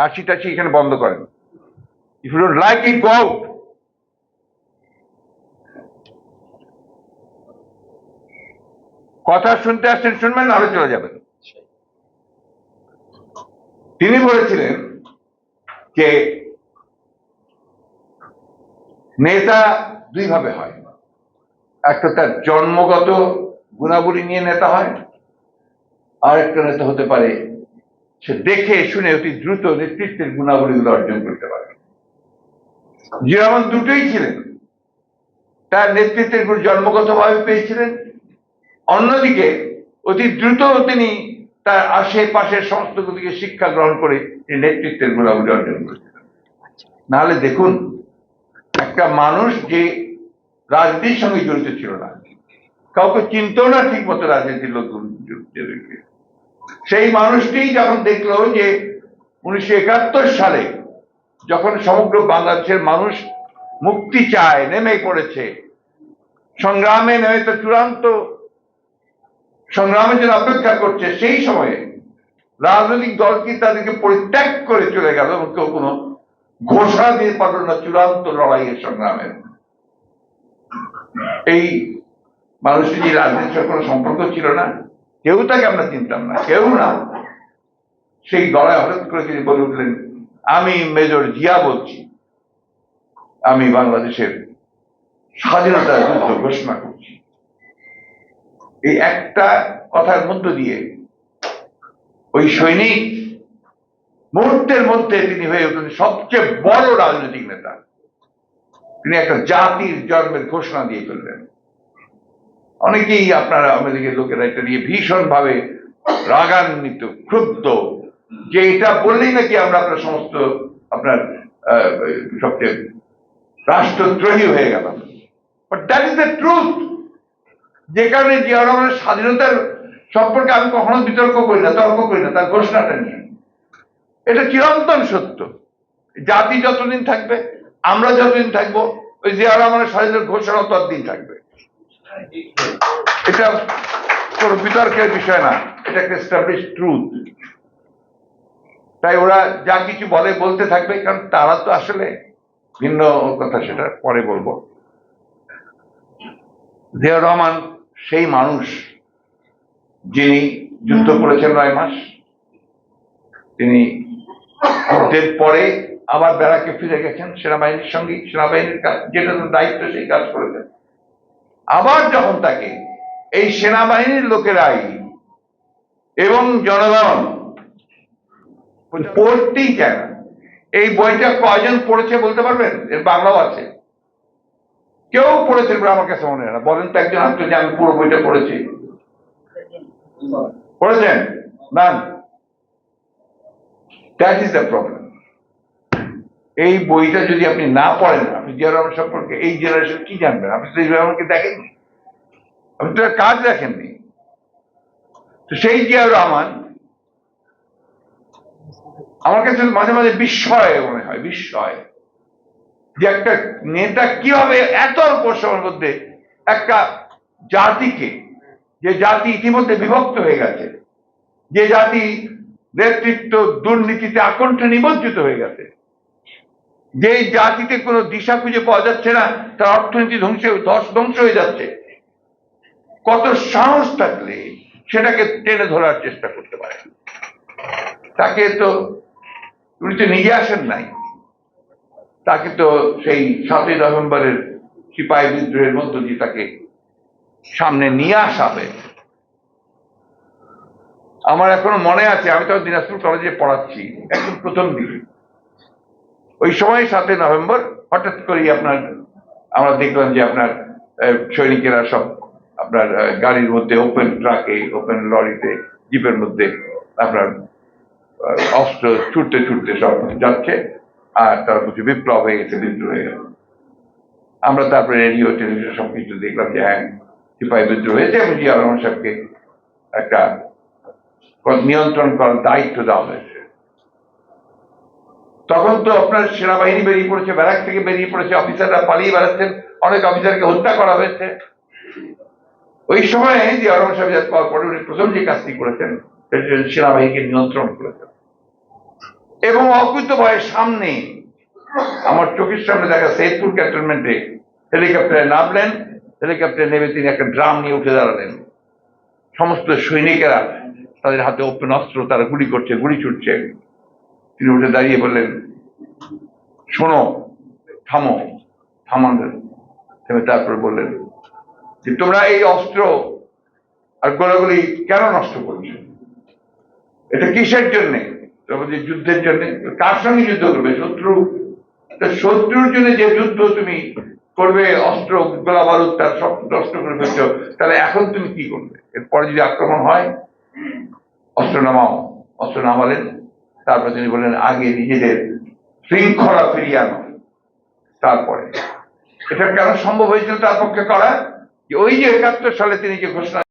হাসি টাসি এখানে বন্ধ করেন। If you like it go out কথা শুনতে আসছেন, শুনবেন, নাহলে চলে যাবেন। তিনি বলেছিলেন যে, নেতা দুইভাবে হয়। একটা তার জন্মগত গুণাবলী নিয়ে নেতা হয় আর একটা নেতা হতে পারে সে দেখে, শুনে অতি দ্রুত নেতৃত্বের গুণাবলীগুলো অর্জন করতে পারে। জিরামান দুটোই ছিলেন। তার নেতৃত্বের গুণ জন্মগতভাবে পেয়েছিলেন। অন্যদিকে, অতি দ্রুত তিনি তার আশেপাশের সমস্ত দিকে শিক্ষা গ্রহণ করে নেতৃত্বের গুণাবলী অর্জন করেছিলেন। নাহলে দেখুন, একটা মানুষ যে রাজনীতির সঙ্গে জড়িত ছিল না, কাউকে চিনতেও না ঠিক মতো রাজনীতির লোকজনকে সেই মানুষটি যখন দেখল যে উনিশশো একাত্তর সালে যখন সমগ্র বাংলাদেশের মানুষ মুক্তি চায়, নেমে পড়েছে, সংগ্রামে নেমে তো চূড়ান্ত সংগ্রামের জন্য অপেক্ষা করছে, সেই সময়ে রাজনৈতিক দল কি তাদেরকে পরিত্যাগ করে চলে গেল? কেউ কোনো ঘোষণা দিয়ে পারল না চূড়ান্ত লড়াইয়ের সংগ্রামের। এই মানুষটি রাজনীতির কোনো সম্পর্ক ছিল না। কেউ তাকে আমরা চিনতাম না, কেউ না। সেই গলায় হঠাৎ করে তিনি বলে উঠলেন, আমি মেজর জিয়া বলছি। আমি বাংলাদেশের স্বাধীনতার যুদ্ধ ঘোষণা করছি। এই একটা কথার মধ্য দিয়ে ওই সৈনিক মুহূর্তের মধ্যে তিনি হয়ে উঠলেন সবচেয়ে বড় রাজনৈতিক নেতা। তিনি একটা জাতির জন্মের ঘোষণা দিয়ে ফেললেন অনেকেই আপনারা আমেরিকার লোকেরা এটা নিয়ে ভীষণ ভাবে রাগান্বিত ক্রুদ্ধ যে এটা বললেই নাকি আমরা আপনার সমস্ত, আপনার সবচেয়ে রাষ্ট্রদ্রোহী হয়ে গেলাম। But that is the truth যে কারণে জিয়া স্বাধীনতার সম্পর্কে আমি কখনো বিতর্ক করি না, তর্ক করি না, তার ঘোষণাটা নিয়ে। এটা চিরন্তন সত্য। জাতি যতদিন থাকবে, আমরা যতদিন থাকব, ওই জিয়া রহমানের স্বাধীনতার ঘোষণা ততদিন থাকবে। এটা কোনো বিতর্কের বিষয় না, এটা একটা ট্রুথ তাই ওরা যা কিছু বলে, বলতে থাকবে, কারণ তারা তো আসলে ভিন্ন কথা, সেটা পরে বলব। জিয়া রহমান সেই মানুষ যিনি যুদ্ধ করেছেন নয় মাস, তিনি যুদ্ধের পরে আবার বেড়াকে ফিরে গেছেন সেনাবাহিনীর সঙ্গে, সেনাবাহিনীর কাজ যেটা দায়িত্ব, সেই কাজ করেছেন। আবার যখন তাকে এই সেনাবাহিনীর লোকেরাই এবং জনগণ, পড়তেই চায় না। এই বইটা কয়জন পড়েছে বলতে পারবেন? এর বাংলাও আছে। কেউ পড়েছে বলে আমার কাছে মনে হয় না। বলেন তো একজন আপনি যে আমি পুরো বইটা পড়েছি। পড়েছেন? না দ্যাট ইজ দ্য প্রবলেম এই বইটা যদি আপনি না পড়েন, আপনি জিয়া রহমান সম্পর্কে এই জেনারেশন কি জানবেন আপনি তো জিয়া রহমানকে দেখেননি। আপনি তো কাজ দেখেননি। তো সেই জিয়া রহমান আমার কাছে মাঝে মাঝে বিস্ময় মনে হয়, বিস্ময়। যে একটা নেতা কীভাবে এত অল্প সময়ের মধ্যে একটা জাতিকে, যে জাতি ইতিমধ্যে বিভক্ত হয়ে গেছে, যে জাতি নেতৃত্ব দুর্নীতিতে আকণ্ঠে নিমজ্জিত হয়ে গেছে যে জাতিতে কোনো দিশা খুঁজে পাওয়া যাচ্ছে না, তার অর্থনীতি ধ্বংস ধস ধ্বংস হয়ে যাচ্ছে। কত সাহস থাকলে সেটাকে টেনে ধরার চেষ্টা করতে পারে। তাকে তো উনি তো নিজে আসেন নাই। তাকে তো সেই সাতই নভেম্বরের সিপাহী বিদ্রোহের মধ্য দিয়ে তাকে সামনে নিয়ে আসা হয়েছে আমার এখনও মনে আছে, আমি তো দিনাজপুর কলেজে পড়াচ্ছি, একদম প্রথম দিকে ওই সময় সাতই নভেম্বর হঠাৎ করেই আপনার, আমরা দেখলাম যে আপনার সৈনিকেরা সব আপনার গাড়ির মধ্যে ওপেন ট্রাকে ওপেন লরিতে জিপের মধ্যে আপনার অস্ত্র ছুটতে ছুটতে সব যাচ্ছে আর তারা কিছু বিপ্লব হয়ে গেছে বিদ্রোহ হয়ে গেল আমরা তারপরে রেডিও টেলিভিশন সব কিছু দেখলাম যে হ্যাঁ সিপাহী বিদ্রোহ হয়েছে এবং জিয়া রহমান সাহেবকে একটা নিয়ন্ত্রণ করার দায়িত্ব দেওয়া হয়েছে। তখন তো আপনার সেনাবাহিনী বেরিয়ে পড়েছে, ব্যারাক থেকে বেরিয়ে পড়েছে, অফিসাররা পালিয়ে বেড়াচ্ছেন, অনেক অফিসারকে হত্যা করা হয়েছে। ওই সময়ে যে রহমান সাহেব পাওয়ার পরে উনি প্রথম যে কাজটি করেছেন সেনাবাহিনীকে নিয়ন্ত্রণ করেছেন। এবং অকুত ভয়ের সামনে, আমার চোখের সামনে দেখা সৈয়দপুর ক্যান্টনমেন্টে হেলিকপ্টারে নামলেন, হেলিকপ্টারে নেমে তিনি একটা ড্রাম নিয়ে উঠে দাঁড়ালেন। সমস্ত সৈনিকেরা তাদের হাতে ওপেন অস্ত্র তারা গুলি করছে, গুলি ছুটছে। তিনি উঠে দাঁড়িয়ে বললেন শোনো, থামো, থামান থেমে তারপর বললেন যে, তোমরা এই অস্ত্র আর গোলাগুলি কেন নষ্ট করছ? এটা কিসের জন্য? যুদ্ধের জন্য। কার সঙ্গে যুদ্ধ করবে? শত্রু? শত্রুর জন্য যে যুদ্ধ তুমি করবে, অস্ত্র, গোলা বারুদ, তার সব নষ্ট করে ফেলছো, তাহলে এখন তুমি কি করবে? এরপরে যদি আক্রমণ হয়, অস্ত্র নামাও। অস্ত্র নামালেন। তারপর তিনি বললেন, আগে নিজেদের শৃঙ্খলা ফিরিয়ে আনো। তারপরে। এটা কেন সম্ভব হয়েছিল তার পক্ষে করা? ওই যে একাত্তর সালে তিনি যে ঘোষণা